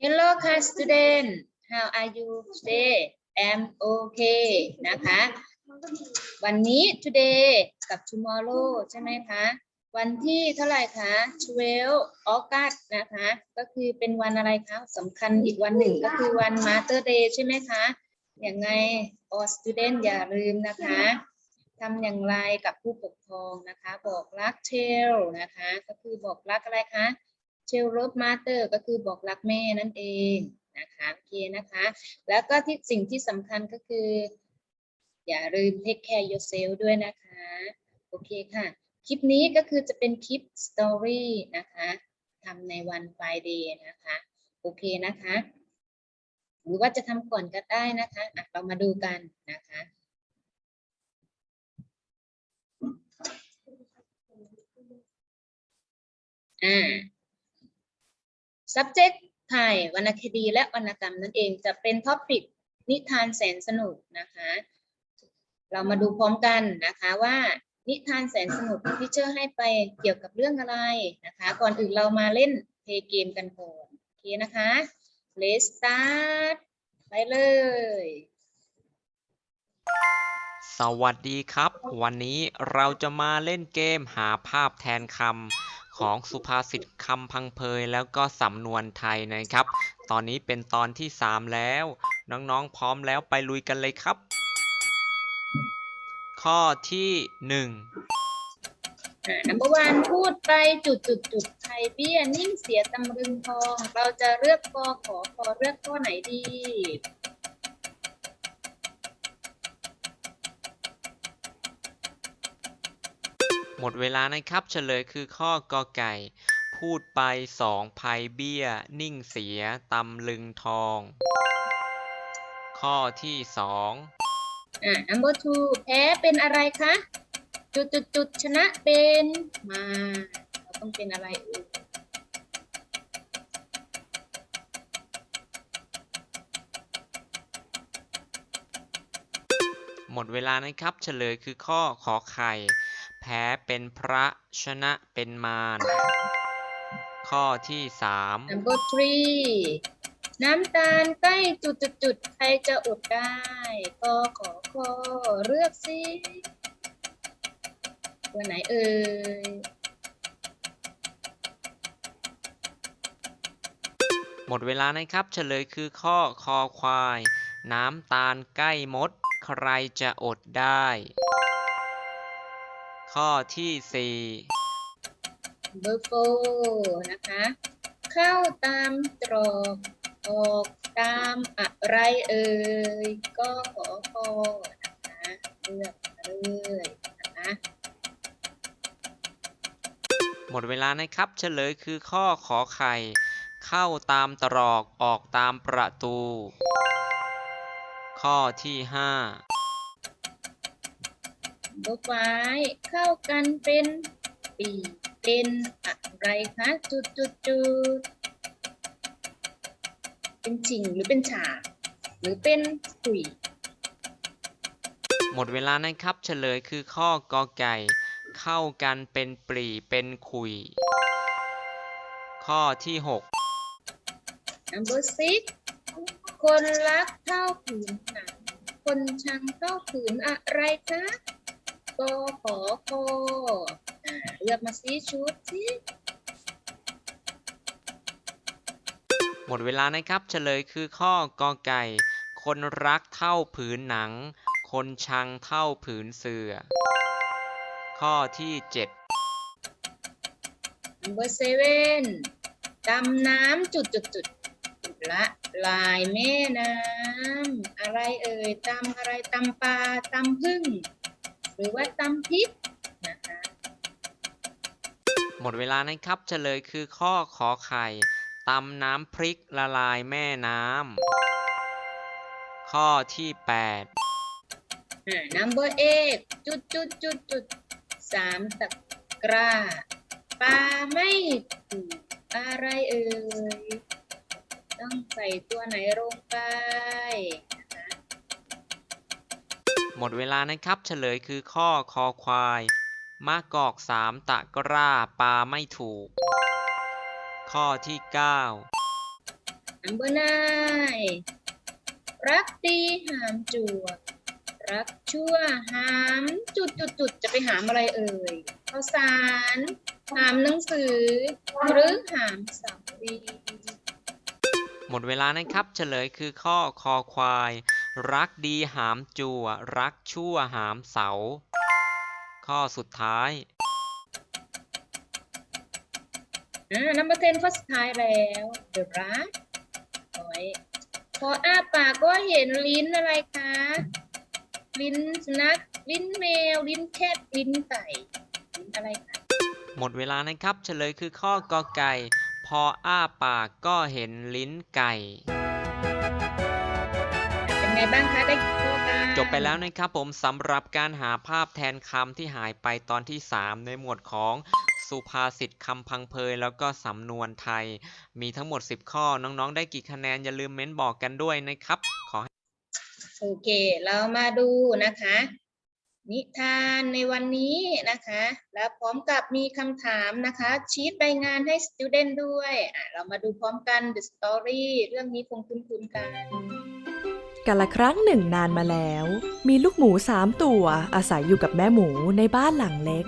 Hello, class student. How are you today? I'm okay นะคะ วันนี้ today กับ tomorrow ใช่ไหมคะ วันที่เท่าไหร่คะ12 August นะคะ ก็คือเป็นวันอะไรคะสำคัญอีกวันหนึ่งก็คือวัน Mother Day ใช่ไหมคะ อย่างไง all student อย่าลืมนะคะทำอย่างไรกับผู้ปกครองนะคะ บอกรักเทลนะคะ ก็คือบอกรักอะไรคะ เชลล v มาเตอร์ก็คือบอกรักแม่นั่นเองนะคะโอเคนะคะ แล้วก็ที่สิ่งที่สำคัญก็คือ อย่าลืม take care yourself ด้วยนะคะ โอเคค่ะ คลิปนี้ก็คือจะเป็นคลิป story นะคะทำในวัน Friday นะคะ โอเคนะคะ หรือว่าจะทำก่อนก็ได้นะคะะเรามาดูกันนะคะอ่า subject ไทยวรรณคดีและวรรณกรรมนั่นเองจะเป็นท็อปิกนิทานแสนสนุกนะคะ เรามาดูพร้อมกันนะคะว่านิทานแสนสนุกที่เชื่อให้ไปเกี่ยวกับเรื่องอะไรนะคะ ก่อนอื่นเรามาเล่นเพลย์เกมกันก่อนโอเคนะคะ let's start ไปเลย สวัสดีครับ วันนี้เราจะมาเล่นเกมหาภาพแทนคำ ของสุภาษิตคำพังเพยแล้วก็สำนวนไทยนะครับ ตอนนี้เป็นตอนที่ 3 แล้ว น้องๆพร้อมแล้วไปลุยกันเลยครับ ข้อที่1อ่า number one พูดไปจุดจุดจุดไทยเบี้ยนิ่งเสียตำลึงทอง เราจะเลือกกอขอขอเลือกข้อไหนดี หมดเวลานะครับ เฉลยคือข้อกอไก่ พูดไปสองภัยเบี้ย นิ่งเสียตำลึงทอง ข้อที่สองอ่า number two แพ้เป็นอะไรคะ จุดจุดจุดชนะเป็นมาเราต้องเป็นอะไรเอ่ยหมดเวลานะครับ เฉลยคือข้อขอไข่แพ้เป็นพระชนะเป็นมารข้อที่สาม number three น้ำตาลใกล้จุดจุดจุดใครจะอดได้กอขอคอเลือกสิตัวไหนเอ่ยหมดเวลานะครับ เฉลยคือข้อคอควาย น้ำตาลใกล้มด ใครจะอดได้ ข้อที่สี่เบอร์โฟนะคะ เข้าตามตรอกออกตามอะไรเอ่ยก็ขอคอนะคะเลือกมาเลยนะคะหมดเวลานะครับเฉลยคือข้อขอไข่ เข้าตามตรอกออกตามประตู ข้อที่ห้า เบอร์ไฟเข้ากันเป็นปีเป็นอะไรคะจุดจุดจุดเป็นชิงหรือเป็นฉากหรือเป็นขุยหมดเวลานะครับเฉลยคือข้อกอไก่ เข้ากันเป็นปรีเป็นขุย ข้อที่หก number six คนรักเท่าผืนหนังคนชังเท่าผืนอะไรคะ กอขอคออ่าเลือกมาสิชุดสิหมดเวลานะครับ เฉลยคือข้อกอไก่ คนรักเท่าผืนหนัง คนชังเท่าผืนเสือ ข้อที่เจ็ด number seven ดำน้ำจุดจุดจุดละลายแม่น้ำอะไรเอ่ยตำอะไรตำปลาตำพึ่ง หรือว่าตำพริกนะคะหมดเวลานะครับเฉลยคือข้อขอไข่ตำน้ำพริกละลายแม่น้ำข้อที่แปดอ่า number eight จุดจุดจุดจุดสามตะกร้าปลาไม่ถูกอะไรเอ่ยต้องใส่ตัวไหนลงไปนะคะ หมดเวลานะครับ เฉลยคือข้อคอควายมะกอกสามตะกร้าปลาไม่ถูก ข้อที่เก้า number nine รักดีหามจั่วรักชั่วหามจุดจุดจุดจะไปหามอะไรเอ่ยข้าวสารหามหนังสือ หรือหามสำลีหมดเวลานะครับ เฉลยคือข้อคอควาย รักดีหามจัวรักชั่วหามเสา ข้อสุดท้ายอ่า number ten ข้อสุดท้ายแล้ว the rat โอ้ยพออ้าปากก็เห็นลิ้นอะไรคะ ลิ้นสุนัขลิ้นแมว ลิ้นแคทลิ้นไก่ลิ้นอะไรคะหมดเวลานะครับ เฉลยคือข้อกอไก่ พออ้าปากก็เห็นลิ้นไก่เป็น ไงบ้างคะได้กี่ข้อกันจบไปแล้วนะครับผมสำหรับการหาภาพแทนคำที่หายไปตอนที่ 3 ในหมวดของสุภาษิตคำพังเพยแล้วก็สำนวนไทย มีทั้งหมด 10 ข้อน้องๆ ได้กี่คะแนน อย่าลืมเม้นบอกกันด้วยนะครับ ขอให้โอเค เรามาดูนะคะ นิทานในวันนี้นะคะ แล้วพร้อมกับมีคำถามนะคะ ชีตใบงานให้ student ด้วยอะเรามาดูพร้อมกัน the story เรื่องนี้คงคุ้นๆกัน กาละครั้งหนึ่งนานมาแล้ว มีลูกหมูสามตัวอาศัยอยู่กับแม่หมูในบ้านหลังเล็ก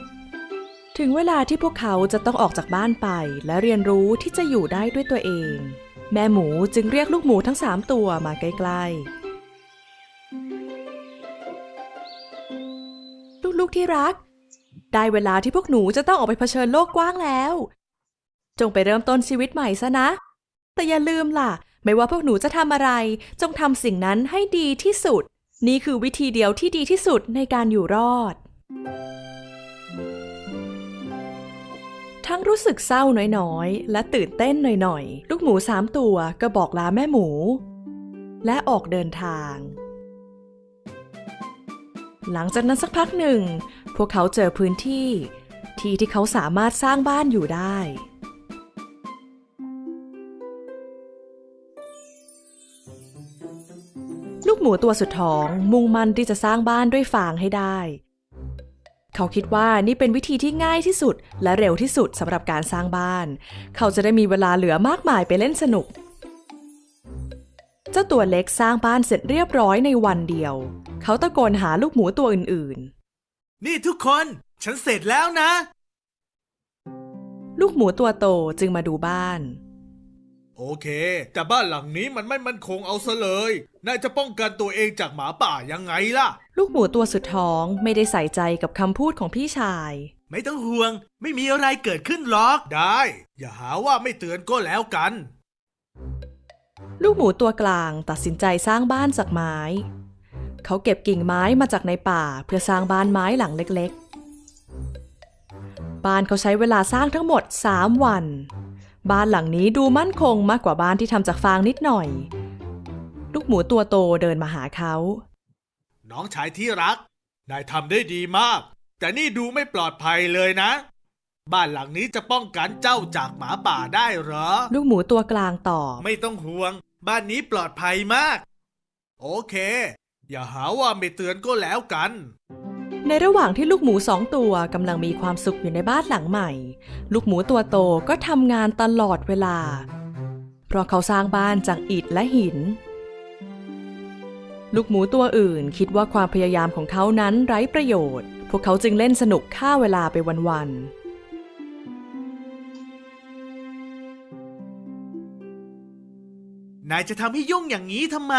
ถึงเวลาที่พวกเขาจะต้องออกจากบ้านไปและเรียนรู้ที่จะอยู่ได้ด้วยตัวเอง แม่หมูจึงเรียกลูกหมูทั้งสามตัวมาใกล้ๆ ลูกๆที่รัก ได้เวลาที่พวกหนูจะต้องออกไปเผชิญโลกกว้างแล้ว จงไปเริ่มต้นชีวิตใหม่ซะนะ แต่อย่าลืมล่ะ ไม่ว่าพวกหนูจะทำอะไร จงทำสิ่งนั้นให้ดีที่สุด นี่คือวิธีเดียวที่ดีที่สุดในการอยู่รอด ทั้งรู้สึกเศร้าน้อยๆ และตื่นเต้นหน่อยๆ ลูกหมูสามตัวก็บอกลาแม่หมู และออกเดินทาง หลังจากนั้นสักพักหนึ่ง พวกเขาเจอพื้นที่ ที่ที่เขาสามารถสร้างบ้านอยู่ได้ หมูตัวสุดท้องมุ่งมั่นที่จะสร้างบ้านด้วยฟางให้ได้ เขาคิดว่านี่เป็นวิธีที่ง่ายที่สุดและเร็วที่สุดสำหรับการสร้างบ้าน เขาจะได้มีเวลาเหลือมากมายไปเล่นสนุก เจ้าตัวเล็กสร้างบ้านเสร็จเรียบร้อยในวันเดียว เขาตะโกนหาลูกหมูตัวอื่นนี่ทุกคน ฉันเสร็จแล้วนะๆลูกหมูตัวโตจึงมาดูบ้าน โอเค แต่บ้านหลังนี้มันไม่มั่นคงเอาซะเลย นายจะป้องกันตัวเองจากหมาป่ายังไงล่ะ ลูกหมูตัวสุดท้องไม่ได้ใส่ใจกับคำพูดของพี่ชาย ไม่ต้องห่วง ไม่มีอะไรเกิดขึ้นหรอก ได้ อย่าหาว่าไม่เตือนก็แล้วกัน ลูกหมูตัวกลางตัดสินใจสร้างบ้านจากไม้ เขาเก็บกิ่งไม้มาจากในป่าเพื่อสร้างบ้านไม้หลังเล็กๆ บ้านเขาใช้เวลาสร้างทั้งหมด 3 วัน บ้านหลังนี้ดูมั่นคงมากกว่าบ้านที่ทำจากฟางนิดหน่อย ลูกหมูตัวโตเดินมาหาเขา น้องชายที่รัก นายทำได้ดีมาก แต่นี่ดูไม่ปลอดภัยเลยนะ บ้านหลังนี้จะป้องกันเจ้าจากหมาป่าได้เหรอ ลูกหมูตัวกลางตอบ ไม่ต้องห่วง บ้านนี้ปลอดภัยมาก โอเค อย่าหาว่าไม่เตือนก็แล้วกัน ในระหว่างที่ลูกหมูสองตัวกำลังมีความสุขอยู่ในบ้านหลังใหม่ ลูกหมูตัวโตก็ทำงานตลอดเวลา เพราะเขาสร้างบ้านจากอิฐและหิน ลูกหมูตัวอื่นคิดว่าความพยายามของเขานั้นไร้ประโยชน์ พวกเขาจึงเล่นสนุกฆ่าเวลาไปวันนายจะทำให้ยุ่งอย่างนี้ทำไม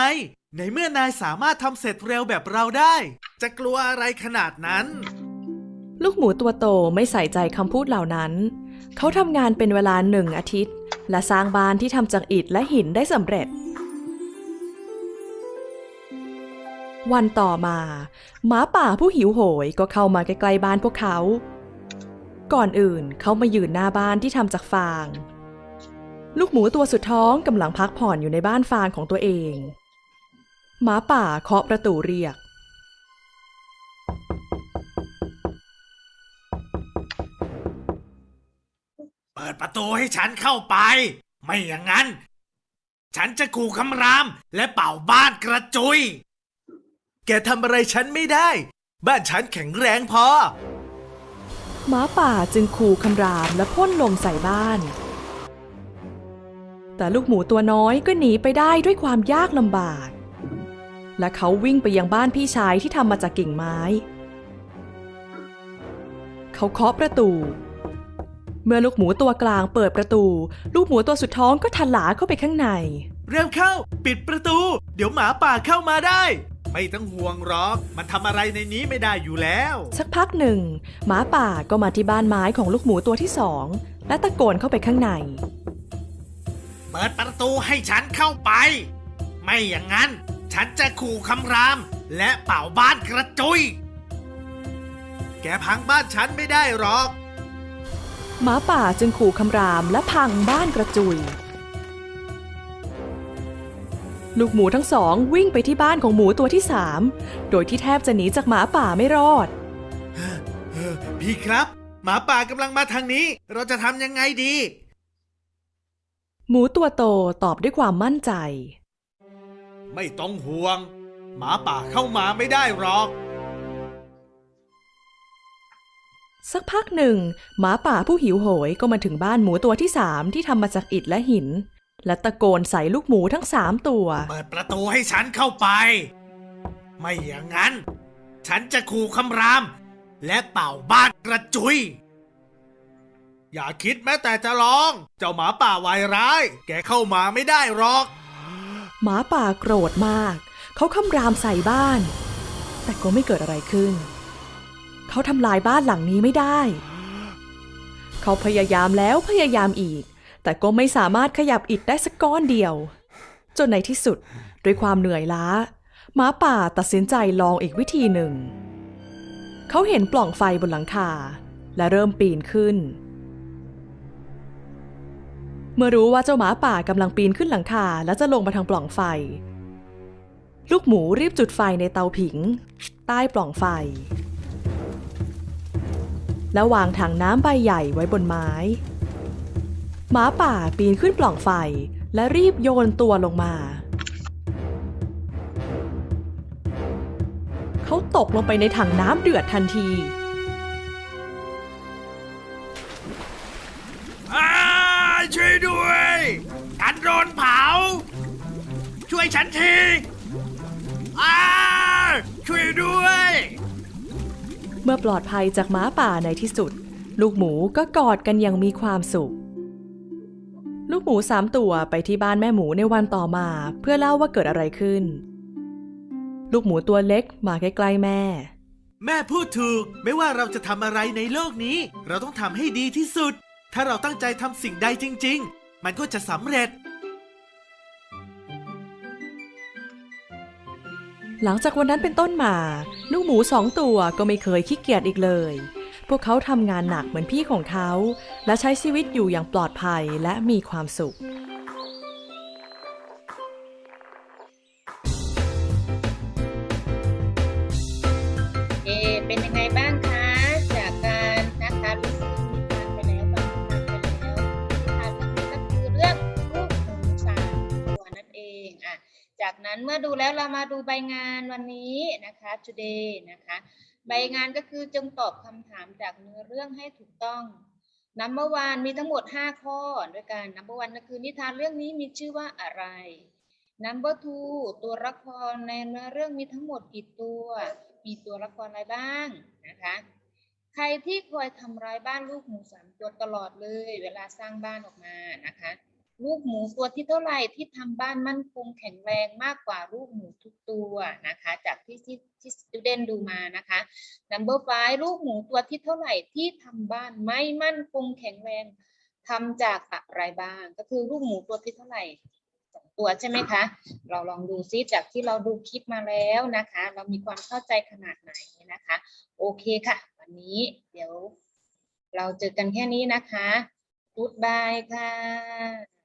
ในเมื่อนายสามารถทำเสร็จเร็วแบบเราได้ จะกลัวอะไรขนาดนั้น ลูกหมูตัวโตไม่ใส่ใจคำพูดเหล่านั้น เขาทำงานเป็นเวลาหนึ่งอาทิตย์ และสร้างบ้านที่ทำจากอิฐและหินได้สำเร็จ วันต่อมาหมาป่าผู้หิวโหยก็เข้ามาใกล้ๆบ้านพวกเขา ก่อนอื่นเขามายืนหน้าบ้านที่ทำจากฟาง ลูกหมูตัวสุดท้องกำลังพักผ่อนอยู่ในบ้านฟางของตัวเอง หมาป่าเคาะประตูเรียก เปิดประตูให้ฉันเข้าไป ไม่อย่างนั้น ฉันจะขู่คำรามและเป่าบ้านกระจุย แกทำอะไรฉันไม่ได้ บ้านฉันแข็งแรงพอ หมาป่าจึงขู่คำรามและพ่นลมใส่บ้านแต่แต่ลูกหมูตัวน้อยก็หนีไปได้ด้วยความยากลำบาก และเขาวิ่งไปยังบ้านพี่ชายที่ทำมาจากกิ่งไม้ เขาเคาะประตู เมื่อลูกหมูตัวกลางเปิดประตู ลูกหมูตัวสุดท้องก็ทลาเข้าไปข้างใน เร็วเข้า ปิดประตู เดี๋ยวหมาป่าเข้ามาได้ ไม่ต้องห่วงหรอก มันทำอะไรในนี้ไม่ได้อยู่แล้ว สักพักหนึ่ง หมาป่าก็มาที่บ้านไม้ของลูกหมูตัวที่สอง และตะโกนเข้าไปข้างใน เปิดประตูให้ฉันเข้าไป ไม่อย่างนั้น ฉันจะขู่คำราม และเป่าบ้านกระจุย แกพังบ้านฉันไม่ได้หรอก หมาป่าจึงขู่คำรามและพังบ้านกระจุย ลูกหมูทั้งสองวิ่งไปที่บ้านของหมูตัวที่สามโดยที่แทบจะหนีจากหมาป่าไม่รอดเออพี่ครับ หมาป่ากำลังมาทางนี้ เราจะทำยังไงดี หมูตัวโตตอบด้วยความมั่นใจ ไม่ต้องห่วง หมาป่าเข้ามาไม่ได้หรอก สักพักหนึ่ง หมาป่าผู้หิวโหยก็มาถึงบ้านหมูตัวที่สามที่ทำมาจากอิฐและหิน และตะโกนใส่ลูกหมูทั้งสามตัว เปิดประตูให้ฉันเข้าไป ไม่อย่างนั้น ฉันจะขู่คำราม และเป่าบ้านกระจุย อย่าคิดแม้แต่จะลอง เจ้าหมาป่าวายร้าย แกเข้ามาไม่ได้หรอก หมาป่าโกรธมาก เขาคำรามใส่บ้าน แต่ก็ไม่เกิดอะไรขึ้น เขาทำลายบ้านหลังนี้ไม่ได้ เขาพยายามแล้วพยายามอีก แต่ก็ไม่สามารถขยับอิฐได้สักก้อนเดียว จนในที่สุดด้วยความเหนื่อยล้าหมาป่าตัดสินใจลองอีกวิธีหนึ่ง เขาเห็นปล่องไฟบนหลังคาและเริ่มปีนขึ้น มื่อรู้ว่าเจ้าหมาป่ากำลังปีนขึ้นหลังคาและจะลงมาทางปล่องไฟ ลูกหมูรีบจุดไฟในเตาผิง ใต้ปล่องไฟ แล้ววางถังน้ำใบใหญ่ไว้บนไม้ หมาป่าปีนขึ้นปล่องไฟ และรีบโยนตัวลงมา เขาตกลงไปในถังน้ำเดือดทันที วยฉันทีอ้าช่วยด้วย เมื่อปลอดภัยจากหม้าป่าในที่สุด ลูกหมูก็กอดกันอย่างมีความสุข ลูกหมูสามตัวไปที่บ้านแม่หมูในวันต่อมาเพื่อเล่าว่าเกิดอะไรขึ้น ลูกหมูตัวเล็กมาใกล้ๆแม่ แม่พูดถูก ไม่ว่าเราจะทำอะไรในโลกนี้ เราต้องทำให้ดีที่สุด ถ้าเราตั้งใจทำสิ่งใดจริง ๆ มันก็จะสำเร็จ หลังจากวันนั้นเป็นต้นมาลูกหมูสองตัวก็ไม่เคยขี้เกียจอีกเลย พวกเขาทำงานหนักเหมือนพี่ของเขา และใช้ชีวิตอยู่อย่างปลอดภัยและมีความสุข จากนั้นเมื่อดูแล้วเรามาดูใบงานวันนี้นะคะ today นะคะ ใบงานก็คือจงตอบคำถามจากเนื้อเรื่องให้ถูกต้อง number one มีทั้งหมด 5 ข้อด้วยกัน number one ก็คือนิทานเรื่องนี้มีชื่อว่าอะไร number two ตัวละครในเนื้อเรื่องมีทั้งหมดกี่ตัว มีตัวละครอะไรบ้างนะคะ ใครที่คอยทำร้ายบ้านลูกหมูสามตัวตลอดเลย เวลาสร้างบ้านออกมานะคะ ลูกหมูตัวที่เท่าไหร่ที่ทำบ้านมั่นคงแข็งแรงมากกว่าลูกหมูทุกตัวนะคะ จากที่ที่ที่ student ดูมานะคะ number five ลูกหมูตัวที่เท่าไหร่ที่ทำบ้านไม่มั่นคงแข็งแรงทำจากอะไรบ้าง ก็คือลูกหมูตัวที่เท่าไหร่สองตัวใช่ไหมคะ เราลองดูซิจากที่เราดูคลิปมาแล้วนะคะ เรามีความเข้าใจขนาดไหนนะคะ โอเคค่ะ วันนี้เดี๋ยวเราเจอกันแค่นี้นะคะ Goodbye ค่ะ